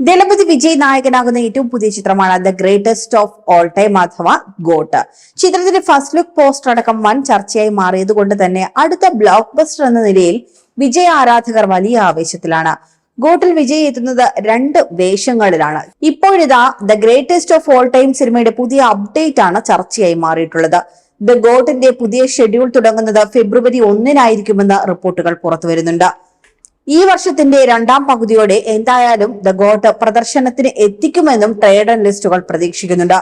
ദളപതി വിജയ് നായകനാകുന്ന ഏറ്റവും പുതിയ ചിത്രമാണ് the greatest of all time അഥവാ ഗോട്ട് ചിത്രത്തിന്റെ ഫസ്റ്റ് ലുക്ക് പോസ്റ്റർ അടക്കം വൻ ചർച്ചയായി മാറിയത് കൊണ്ട് തന്നെ അടുത്ത ബ്ലോക്ക് ബസ്റ്റർ എന്ന നിലയിൽ വിജയ് ആരാധകർ വലിയ ആവേശത്തിലാണ്. ഗോട്ടിൽ വിജയ് എത്തുന്നത് രണ്ട് വേഷങ്ങളിലാണ്. ഇപ്പോഴിതാ the greatest of all time സിനിമയുടെ പുതിയ അപ്ഡേറ്റ് ആണ് ചർച്ചയായി മാറിയിട്ടുള്ളത്. ദ ഗോട്ടിന്റെ പുതിയ ഷെഡ്യൂൾ തുടങ്ങുന്നത് ഫെബ്രുവരി ഒന്നിനായിരിക്കുമെന്ന് റിപ്പോർട്ടുകൾ പുറത്തുവരുന്നുണ്ട്. ഈ വർഷത്തിന്റെ രണ്ടാം പകുതിയോടെ എന്തായാലും ദ ഗോട്ട് പ്രദർശനത്തിന് എത്തിക്കുമെന്നും ട്രേഡ് അനലിസ്റ്റുകൾ പ്രതീക്ഷിക്കുന്നുണ്ട്.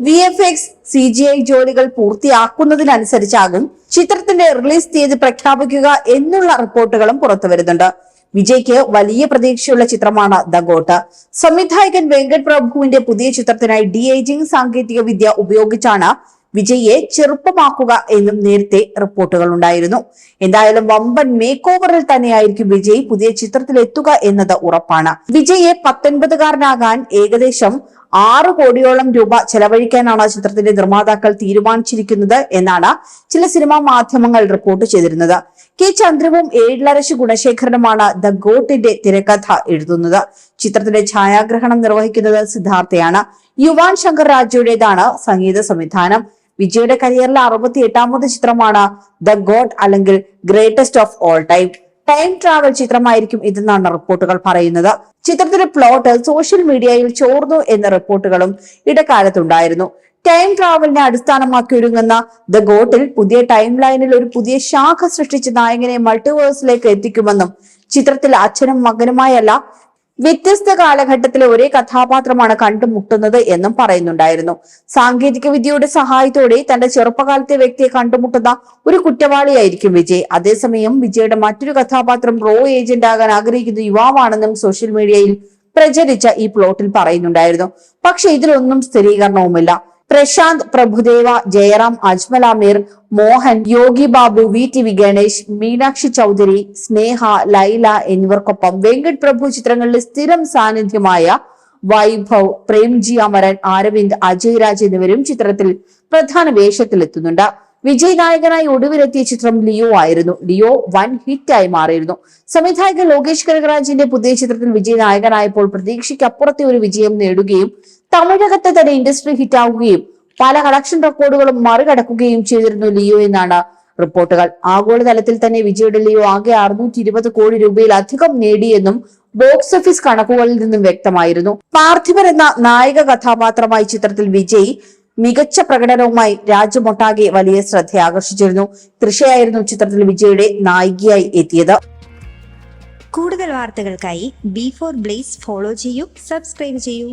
V F X C G I ജോലികൾ പൂർത്തിയാക്കുന്നതിനനുസരിച്ചാകും ചിത്രത്തിന്റെ റിലീസ് തീയതി പ്രഖ്യാപിക്കുക എന്നുള്ള റിപ്പോർട്ടുകളും പുറത്തുവരുന്നുണ്ട്. വിജയ്ക്ക് വലിയ പ്രതീക്ഷയുള്ള ചിത്രമാണ് ദ ഗോട്ട്. സംവിധായകൻ വെങ്കട് പ്രഭുവിന്റെ പുതിയ ചിത്രത്തിനായി ഡി ഏജിംഗ് സാങ്കേതിക വിദ്യ ഉപയോഗിച്ചാണ് വിജയെ ചെറുപ്പമാക്കുക എന്നും നേരത്തെ റിപ്പോർട്ടുകൾ ഉണ്ടായിരുന്നു. എന്തായാലും വമ്പൻ മേക്ക് ഓവറിൽ തന്നെയായിരിക്കും വിജയ് പുതിയ ചിത്രത്തിൽ എത്തുക എന്നത് ഉറപ്പാണ്. വിജയെ പത്തൊൻപതുകാരനാകാൻ ഏകദേശം ആറ് കോടിയോളം രൂപ ചെലവഴിക്കാനാണ് ചിത്രത്തിന്റെ നിർമ്മാതാക്കൾ തീരുമാനിച്ചിരിക്കുന്നത് എന്നാണ് ചില സിനിമാ മാധ്യമങ്ങൾ റിപ്പോർട്ട് ചെയ്തിരുന്നത്. കെ ചന്ദ്രവും ഏഴിലരശ് ഗുണശേഖരനുമാണ് ദ ഗോട്ടിന്റെ തിരക്കഥ എഴുതുന്നത്. ചിത്രത്തിന്റെ ഛായാഗ്രഹണം നിർവഹിക്കുന്നത് സിദ്ധാർത്ഥയാണ്. യുവാൻ ശങ്കർ രാജയുടേതാണ് സംഗീത സംവിധാനം. വിജയുടെ കരിയറിലെ അറുപത്തി എട്ടാമത് ചിത്രമാണ് ദ ഗോഡ് അല്ലെങ്കിൽ greatest of all time time travel ചിത്രമായിരിക്കും ഇതെന്നാണ് റിപ്പോർട്ടുകൾ പറയുന്നത്. ചിത്രത്തിന്റെ പ്ലോട്ട് സോഷ്യൽ മീഡിയയിൽ ചോർന്നു എന്ന റിപ്പോർട്ടുകളും ഇടക്കാലത്തുണ്ടായിരുന്നു. ടൈം ട്രാവലിനെ അടിസ്ഥാനമാക്കി ഒരുങ്ങുന്ന ദ ഗോട്ടിൽ പുതിയ ടൈം ലൈനിൽ ഒരു പുതിയ ശാഖ സൃഷ്ടിച്ച് നായകനെ മൾട്ടിവേഴ്സിലേക്ക് എത്തിക്കുമെന്നും ചിത്രത്തിൽ അച്ഛനും മകനുമായല്ല വ്യത്യസ്ത കാലഘട്ടത്തിലെ ഒരേ കഥാപാത്രമാണ് കണ്ടുമുട്ടുന്നത് എന്നും പറയുന്നുണ്ടായിരുന്നു. സാങ്കേതിക വിദ്യയുടെ സഹായത്തോടെ തന്റെ ചെറുപ്പകാലത്തെ വ്യക്തിയെ കണ്ടുമുട്ടുന്ന ഒരു കുറ്റവാളിയായിരിക്കും വിജയ്. അതേസമയം വിജയുടെ മറ്റൊരു കഥാപാത്രം റോ ഏജന്റ് ആകാൻ ആഗ്രഹിക്കുന്ന യുവാവാണെന്നും സോഷ്യൽ മീഡിയയിൽ പ്രചരിച്ച ഈ പ്ലോട്ടിൽ പറയുന്നുണ്ടായിരുന്നു. പക്ഷെ ഇതിലൊന്നും സ്ഥിരീകരണവുമില്ല. Prashanth Prabhudeva Jayaram Ajmal Ameer Mohan Yogi Babu V T V Ganesh Meenakshi Chaudhary Sneha Laila എന്നിവർക്കൊപ്പം വെങ്കട് പ്രഭു ചിത്രങ്ങളിലെ സ്ഥിരം സാന്നിധ്യമായ വൈഭവ് പ്രേംജി അമരൻ അരവിന്ദ് അജയ് രാജ് എന്നിവരും ചിത്രത്തിൽ പ്രധാന വേഷത്തിലെത്തുന്നുണ്ട്. വിജയ് നായകനായി ഒടുവിലെത്തിയ ചിത്രം ലിയോ ആയിരുന്നു. ലിയോ വൻ ഹിറ്റായി മാറിയിരുന്നു. സംവിധായകൻ ലോകേഷ് കനകരാജിന്റെ പുതിയ ചിത്രത്തിൽ വിജയ് നായകനായപ്പോൾ പ്രതീക്ഷയ്ക്കപ്പുറത്തെ ഒരു വിജയം നേടുകയും തമിഴകത്തെ തന്നെ ഇൻഡസ്ട്രി ഹിറ്റാവുകയും പല കളക്ഷൻ റെക്കോർഡുകളും മറികടക്കുകയും ചെയ്തിരുന്നു ലിയോ എന്നാണ് റിപ്പോർട്ടുകൾ. ആഗോളതലത്തിൽ തന്നെ വിജയുടെ ലിയോ ആകെ അറുന്നൂറ്റി ഇരുപത് കോടി രൂപയിലധികം നേടിയെന്നും ബോക്സ് ഓഫീസ് കണക്കുകളിൽ നിന്നും വ്യക്തമായിരുന്നു. പാർത്ഥിവർ എന്ന നായക കഥാപാത്രമായി ചിത്രത്തിൽ വിജയ് മികച്ച പ്രകടനവുമായി രാജ്യമൊട്ടാകെ വലിയ ശ്രദ്ധ ആകർഷിച്ചിരുന്നു. തൃഷയായിരുന്നു ചിത്രത്തിൽ വിജയുടെ നായികയായി എത്തിയത്. കൂടുതൽ വാർത്തകൾക്കായി ബി ഫോർ ബ്ലേസ് ഫോളോ ചെയ്യൂ സബ്സ്ക്രൈബ് ചെയ്യൂ.